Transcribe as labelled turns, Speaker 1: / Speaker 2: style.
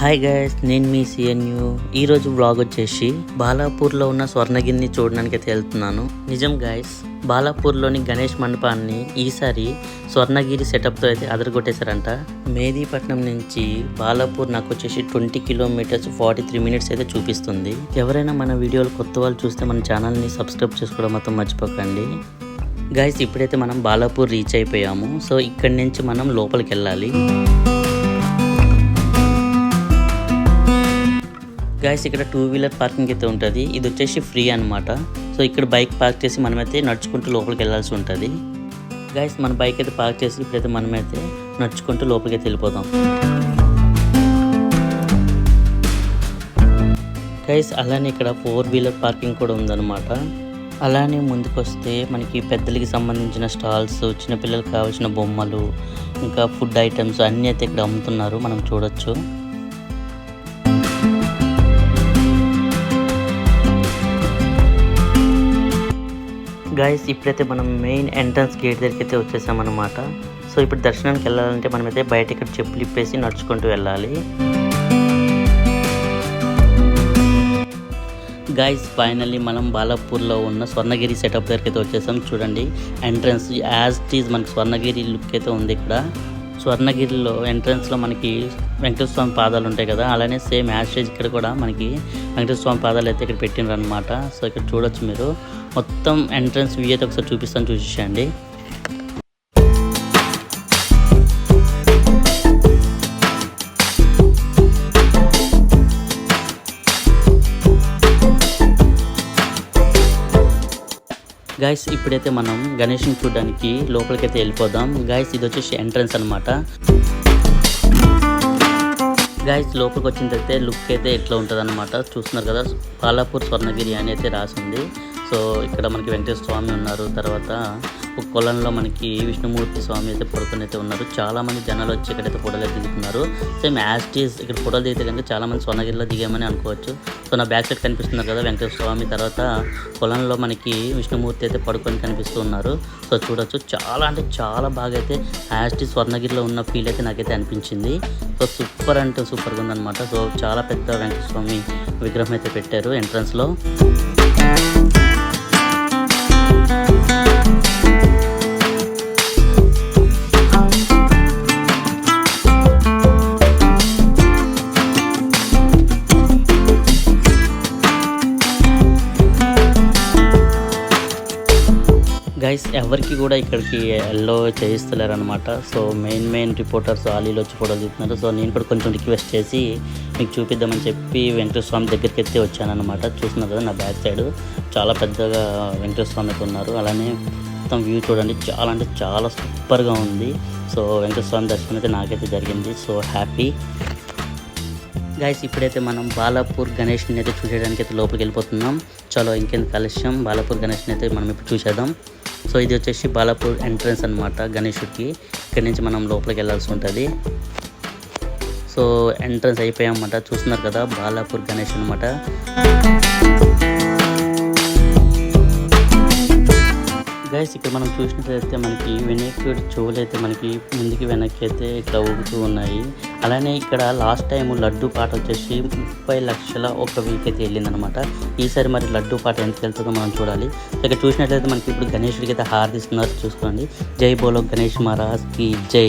Speaker 1: Hi guys నేను మీ సిఎన్యు ఈరోజు vlog వచ్చేసి బాలాపూర్లో ఉన్న స్వర్ణగిరిని చూడడానికి అయితే వెళ్తున్నాను. నిజం గైస్ బాలాపూర్లోని గణేష్ మండపాన్ని ఈసారి స్వర్ణగిరి సెటప్తో అయితే అదరగొట్టేశారంట. మేదీపట్నం నుంచి బాలాపూర్ నాకు వచ్చేసి twenty kilometres forty three minutes అయితే చూపిస్తుంది. ఎవరైనా మన వీడియోలు కొత్త వాళ్ళు చూస్తే మన ఛానల్ని సబ్స్క్రైబ్ చేసుకోవడం మాత్రం మర్చిపోకండి. గైస్ ఇప్పుడైతే మనం బాలాపూర్ రీచ్ అయిపోయాము. సో ఇక్కడి నుంచి మనం లోపలికి వెళ్ళాలి. గాయస్ ఇక్కడ టూ వీలర్ పార్కింగ్ అయితే ఉంటుంది. ఇది వచ్చేసి ఫ్రీ అనమాట సో ఇక్కడ బైక్ పార్క్ చేసి మనమైతే నడుచుకుంటూ లోపలికి వెళ్ళాల్సి ఉంటుంది. గాయస్ మన బైక్ అయితే పార్క్ చేసి ఇప్పుడైతే మనమైతే నడుచుకుంటూ లోపలికి అయితే వెళ్ళిపోదాం. గైస్ అలానే ఇక్కడ ఫోర్ వీలర్ పార్కింగ్ కూడా ఉందన్నమాట. అలానే ముందుకు వస్తే మనకి పెద్దలకి సంబంధించిన స్టాల్స్ చిన్నపిల్లలకి కావాల్సిన బొమ్మలు ఇంకా ఫుడ్ ఐటమ్స్ అన్నీ అయితే ఇక్కడ అమ్ముతున్నారు. మనం చూడొచ్చు. గాయస్ ఇప్పుడైతే మనం మెయిన్ ఎంట్రన్స్ గేట్ దగ్గరికి అయితే వచ్చేసామన్నమాట. సో ఇప్పుడు దర్శనానికి వెళ్ళాలంటే మనమైతే బయట ఇక్కడ చెప్పులు ఇప్పేసి నడుచుకుంటూ వెళ్ళాలి. గాయస్ ఫైనల్లీ మనం బాలాపూర్లో ఉన్న స్వర్ణగిరి సెటప్ దగ్గరికి అయితే వచ్చేసాం. చూడండి ఎంట్రన్స్ యాజ్ టీజ్ మనకి స్వర్ణగిరి లుక్ అయితే ఉంది ఇక్కడ. స్వర్ణగిరిలో ఎంట్రన్స్లో మనకి వెంకటేశ్వర స్వామి పాదాలు ఉంటాయి కదా అలానే సేమ్ యాస్టేజ్ ఇక్కడ కూడా మనకి వెంకటేశ్వర స్వామి పాదాలు అయితే ఇక్కడ పెట్టినారు అనమాట సో ఇక్కడ చూడొచ్చు మీరు. మొత్తం ఎంట్రన్స్ వ్యూ అయితే ఒకసారి చూపిస్తాను చూసేయండి గాయస్ ఇప్పుడైతే మనం గణేష్ని చూడడానికి లోపలికైతే వెళ్ళిపోదాం. గాయస్ ఇది వచ్చేసి ఎంట్రన్స్ అనమాట గాయస్ లోపలికి వచ్చిన తర్వాత లుక్ అయితే ఎట్లా ఉంటుంది అనమాట చూస్తున్నారు కదా బాలాపూర్ స్వర్ణగిరి అని అయితే రాసింది. సో ఇక్కడ మనకి వెంకటేశ్వర స్వామి ఉన్నారు. తర్వాత ఒక కొలంలో మనకి విష్ణుమూర్తి స్వామి అయితే పడుకుని అయితే ఉన్నారు. చాలా మంది జనాలు వచ్చి ఇక్కడైతే ఫోటోలు అయితే దిగుతున్నారు. సేమ్ యాస్టీస్ ఇక్కడ ఫోటోలు దిగితే కనుక చాలా మంది స్వర్ణగిరిలో దిగామని అనుకోవచ్చు. సో నా బ్యాక్ సైడ్ కనిపిస్తున్నారు కదా వెంకటేశ్వర స్వామి. తర్వాత పొలంలో మనకి విష్ణుమూర్తి అయితే పడుకొని కనిపిస్తూ ఉన్నారు. సో చూడొచ్చు. చాలా అంటే చాలా బాగా అయితే యాస్టీ స్వర్ణగిరిలో ఉన్న ఫీల్ అయితే నాకైతే అనిపించింది. సో సూపర్ అంటే సూపర్గా ఉందన్నమాట. సో చాలా పెద్ద వెంకటేశ్వర స్వామి విగ్రహం అయితే పెట్టారు ఎంట్రన్స్లో. Música గైస్ ఎవరికి కూడా ఇక్కడికి ఎల్లో చేయిస్తలేరనమాట సో మెయిన్ మెయిన్ రిపోర్టర్స్ ఆలీలో వచ్చి ఫోటోలు తీస్తున్నారు సో నేను కూడా కొంచెం రిక్వెస్ట్ చేసి మీకు చూపిద్దామని చెప్పి వెంకటేశ్వర స్వామి దగ్గరికి ఎత్తి వచ్చానమాట చూస్తున్నారు కదా నా బ్యాక్ సైడ్ చాలా పెద్దగా వెంకటేశ్వర స్వామి అయితే ఉన్నారు. అలానే మొత్తం వ్యూ చూడండి. చాలా అంటే చాలా సూపర్గా ఉంది. సో వెంకటేశ్వర స్వామి దర్శనం అయితే నాకైతే జరిగింది. సో హ్యాపీ గైస్ ఇప్పుడైతే మనం బాలాపూర్ గణేష్ని అయితే చూసేయడానికి అయితే లోపలికి వెళ్ళిపోతున్నాం. చలో ఇంకెంత కలుష్యం. బాలాపూర్ గణేష్ని అయితే మనం ఇప్పుడు చూసేద్దాం. సో ఇది వచ్చేసి బాలాపూర్ ఎంట్రన్స్ అనమాట గణేషుడికి. ఇక్కడి నుంచి మనం లోపలికి వెళ్ళాల్సి ఉంటుంది. సో ఎంట్రన్స్ అయిపోయామన్నమాట. చూస్తున్నారు కదా బాలాపూర్ గణేష్ అనమాట గైస్ ఇక్కడ మనం చూసినట్లయితే మనకి వినాయకుడి చెవులు అయితే మనకి ముందుకి వెనక్కి అయితే ఇట్లా ఊగుతూ ఉన్నాయి. అలానే ఇక్కడ లాస్ట్ టైం లడ్డు పాట వచ్చేసి ముప్పై లక్షల ఒక వీక్ అయితే వెళ్ళిందనమాట. ఈసారి మరి లడ్డు పాట ఎంత వెళ్తుందో మనం చూడాలి. ఇక్కడ చూసినట్లయితే మనకి ఇప్పుడు గణేషుడికి అయితే హారతిస్తున్నారు చూసుకోండి. జై బోలో గణేష్ మహారాజ్కి జై.